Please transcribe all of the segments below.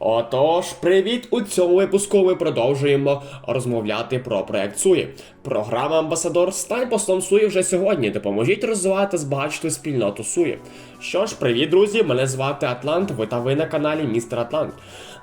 Отож, привіт! У цьому випуску ми продовжуємо розмовляти про проект Суї. Програма Амбасадор стань послом Суї вже сьогодні. Допоможіть розвивати збагачити спільноту Суї. Що ж, привіт, друзі! Мене звати Атлант. Ви та ви на каналі Містер Атлант.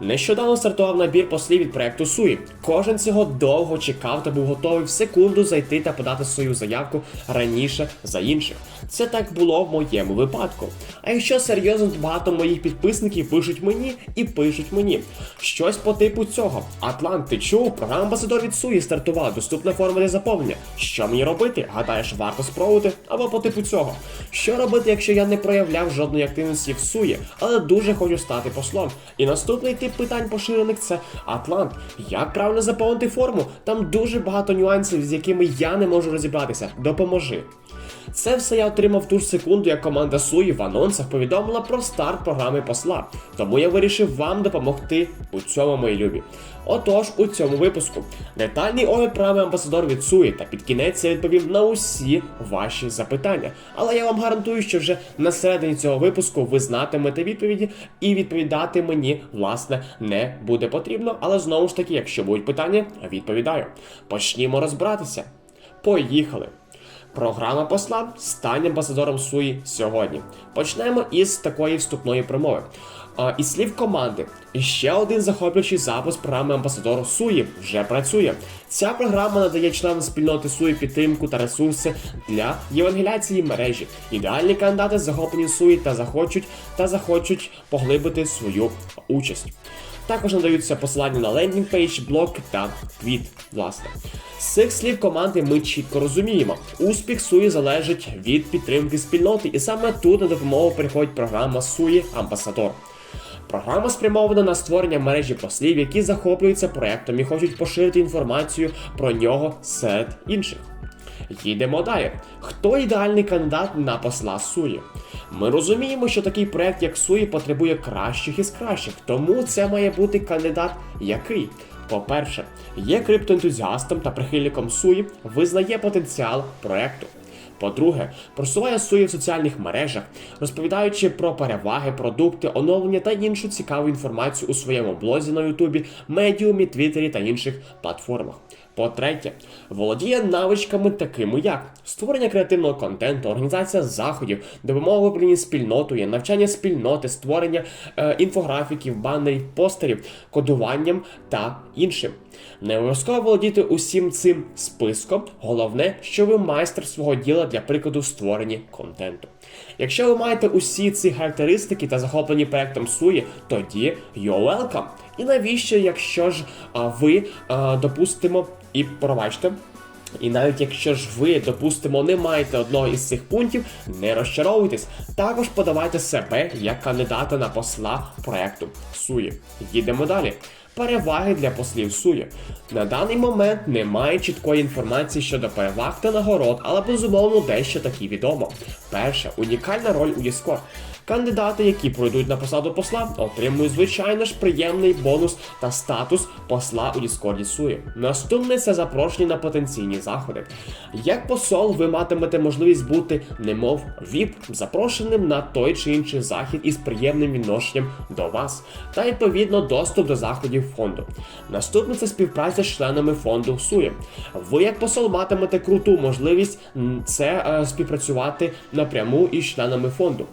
Нещодавно стартував набір послів від проекту Суї. Кожен цього довго чекав та був готовий в секунду зайти та подати свою заявку раніше за інших. Це так було в моєму випадку. А якщо серйозно, то багато моїх підписників пишуть мені і пишуть мені. Щось по типу цього. Атлант, ти чув? Програма Амбасадор від Суї стартувала. Доступна форма для заповнення. Що мені робити? Гадаєш, варто спробувати? Або по типу цього. Що робити, якщо я не проявляв жодної активності в Суї, але дуже хочу стати послом? І наступний тип питань поширених це Атлант. Як правильно заповнити форму? Там дуже багато нюансів, з якими я не можу розібратися. Допоможи. Це все я отримав ту ж секунду, як команда Суї в анонсах повідомила про старт програми посла. Тому я вирішив вам допомогти у цьому, мої любі. Отож, у цьому випуску детальний огляд програми амбасадор від Суї, та під кінець я відповім на усі ваші запитання. Але я вам гарантую, що вже на середині цього випуску ви знатимете відповіді, і відповідати мені, власне, не буде потрібно. Але знову ж таки, якщо будуть питання, відповідаю. Почнімо розбиратися. Поїхали! Програма посла стань амбасадором Суї сьогодні. Почнемо із такої вступної промови. Із слів команди, ще один захоплюючий запуск програми Амбасадор Суї вже працює. Ця програма надає членам спільноти Суї підтримку та ресурси для євангеляції мережі. Ідеальні кандидати захоплені Суї та захочуть та захочуть поглибити свою участь. Також надаються посилання на лендінг пейдж, блог та твіт, власне. З цих слів команди ми чітко розуміємо. Успіх Суї залежить від підтримки спільноти, і саме тут на допомогу приходить програма Суї Амбасадор. Програма спрямована на створення мережі послів, які захоплюються проектом і хочуть поширити інформацію про нього серед інших. Їдемо далі. Хто ідеальний кандидат на посла Суї? Ми розуміємо, що такий проект, як Суї, потребує кращих із кращих, тому це має бути кандидат який. По-перше, є криптоентузіастом та прихильником Суї, визнає потенціал проекту. По-друге, просуває Суї в соціальних мережах, розповідаючи про переваги, продукти, оновлення та іншу цікаву інформацію у своєму блозі на Ютубі, медіумі, Твіттері та інших платформах. По-третє, володіє навичками такими як створення креативного контенту, організація заходів, допомога в спільнотою, навчання спільноти, створення е, інфографіків, банерів, постерів, кодуванням та іншим. Не обов'язково володіти усім цим списком. Головне, що ви майстер свого діла для прикладу в створенні контенту. Якщо ви маєте усі ці характеристики та захоплені проектом Суї, тоді you're welcome. І навіщо, якщо ж а, ви а, допустимо і пробачте. І навіть якщо ж ви, допустимо, не маєте одного із цих пунктів, не розчаровуйтесь. Також подавайте себе як кандидата на посла проекту Суї. Їдемо далі. Переваги для послів Сує. На даний момент немає чіткої інформації щодо переваг та нагород, але безумовно дещо таки відомо. Перше, унікальна роль у Discord. Кандидати, які пройдуть на посаду посла, отримують звичайно ж приємний бонус та статус посла у Діскорді Суї. Наступне це запрошення на потенційні заходи. Як посол, ви матимете можливість бути, немов ВІП, запрошеним на той чи інший захід із приємним відношенням до вас, та відповідно доступ до заходів фонду. Наступне це співпраця з членами фонду Суї. Ви, як посол, матимете круту можливість це е, співпрацювати напряму із членами фонду.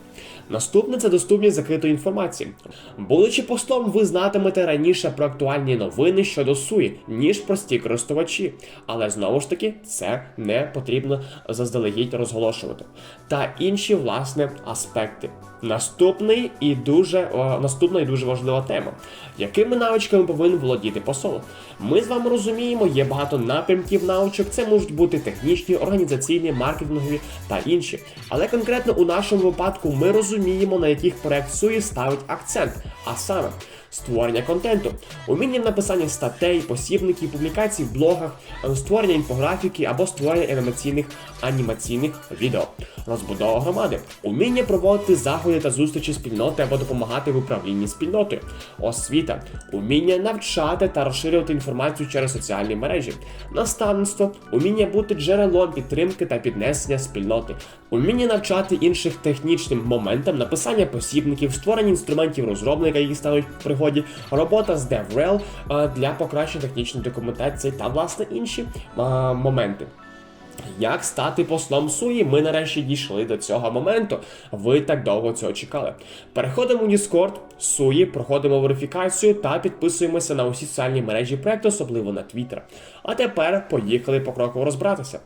Наступне це доступність закритої інформації. Будучи постом, ви знатимете раніше про актуальні новини щодо суї, ніж прості користувачі. Але знову ж таки, це не потрібно заздалегідь розголошувати. Та інші власне аспекти. Наступний і дуже о, наступна і дуже важлива тема. Якими навичками повинен володіти посол? Ми з вами розуміємо, є багато напрямків навичок. Це можуть бути технічні, організаційні, маркетингові та інші. Але конкретно у нашому випадку ми розуміємо, на яких проект Суї ставить акцент, а саме створення контенту, уміння в написанні статей, посібників, публікацій в блогах, е, створення інфографіки або створення анімаційних анімаційних відео, розбудова громади, уміння проводити заходи та зустрічі спільноти або допомагати в управлінні спільнотою, освіта, уміння навчати та розширювати інформацію через соціальні мережі, наставництво, уміння бути джерелом підтримки та піднесення спільноти, уміння навчати інших технічним моментам, написання посібників, створення інструментів розробника які стануть в пригоді, робота з DevRel е, для покращення технічної документації та власне інші е, моменти. Як стати послом Суї? Ми нарешті дійшли до цього моменту. Ви так довго цього чекали. Переходимо в Discord, Суї, проходимо верифікацію та підписуємося на усі соціальні мережі проекту, особливо на Twitter. А тепер поїхали покроково розбиратися.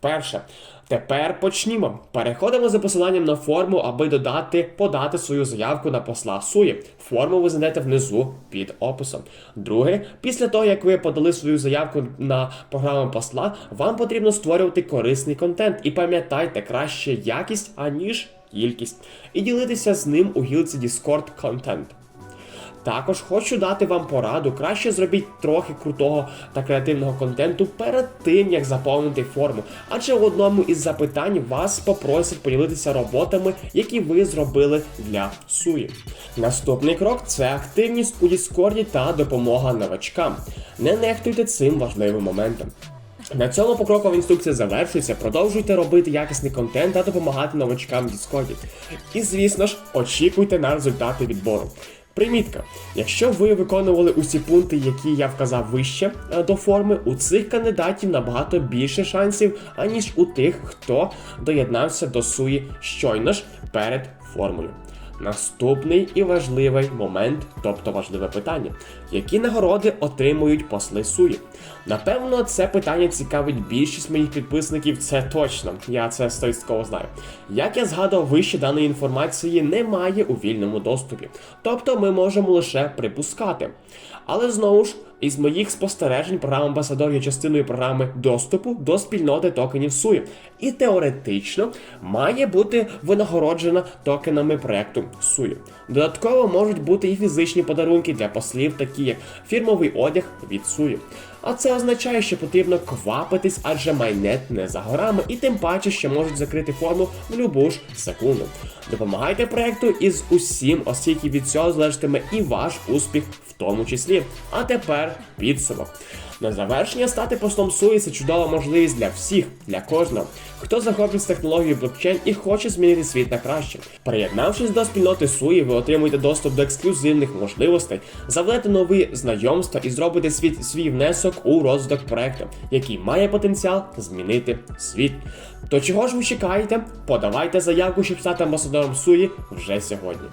Перше, тепер почнімо. Переходимо за посиланням на форму, аби додати, подати свою заявку на посла Суї. Форму ви знайдете внизу під описом. Друге, після того, як ви подали свою заявку на програму посла, вам потрібно створювати корисний контент. І пам'ятайте, краще якість, аніж кількість. І ділитися з ним у гілці Discord Content. Також хочу дати вам пораду, краще зробіть трохи крутого та креативного контенту перед тим, як заповнити форму. Адже в одному із запитань вас попросять поділитися роботами, які ви зробили для суї. Наступний крок це активність у Діскорді та допомога новачкам. Не нехтуйте цим важливим моментом. На цьому покрокова інструкція завершується. Продовжуйте робити якісний контент та допомагати новачкам в Discord. І звісно ж, очікуйте на результати відбору. Примітка: якщо ви виконували усі пункти, які я вказав вище е, до форми, у цих кандидатів набагато більше шансів, аніж у тих, хто доєднався до суї щойно ж перед формою. Наступний і важливий момент, тобто важливе питання, які нагороди отримують посли суї. Напевно, це питання цікавить більшість моїх підписників, це точно, я це стовідсотково знаю. Як я згадував вище, даної інформації немає у вільному доступі, тобто ми можемо лише припускати. Але знову ж, із моїх спостережень, програма Амбасадор є частиною програми доступу до спільноти токенів Суї. І теоретично має бути винагороджена токенами проекту Суї. Додатково можуть бути і фізичні подарунки для послів, такі як фірмовий одяг від Суї. А це означає, що потрібно квапитись, адже майнет не за горами, і тим паче, що можуть закрити форму в любу ж секунду. Допомагайте проекту із усім, оскільки від цього залежатиме і ваш успіх в тому числі. А тепер підсумок. На завершення стати постом Суї це чудова можливість для всіх, для кожного, хто захоплюється технологією блокчейн і хоче змінити світ на краще. Приєднавшись до спільноти Суї, ви отримуєте доступ до ексклюзивних можливостей, заведете нові знайомства і зробите свій, свій внесок у розвиток проекту, який має потенціал змінити світ. То чого ж ви чекаєте? Подавайте заявку, щоб стати амбасадором Суї вже сьогодні.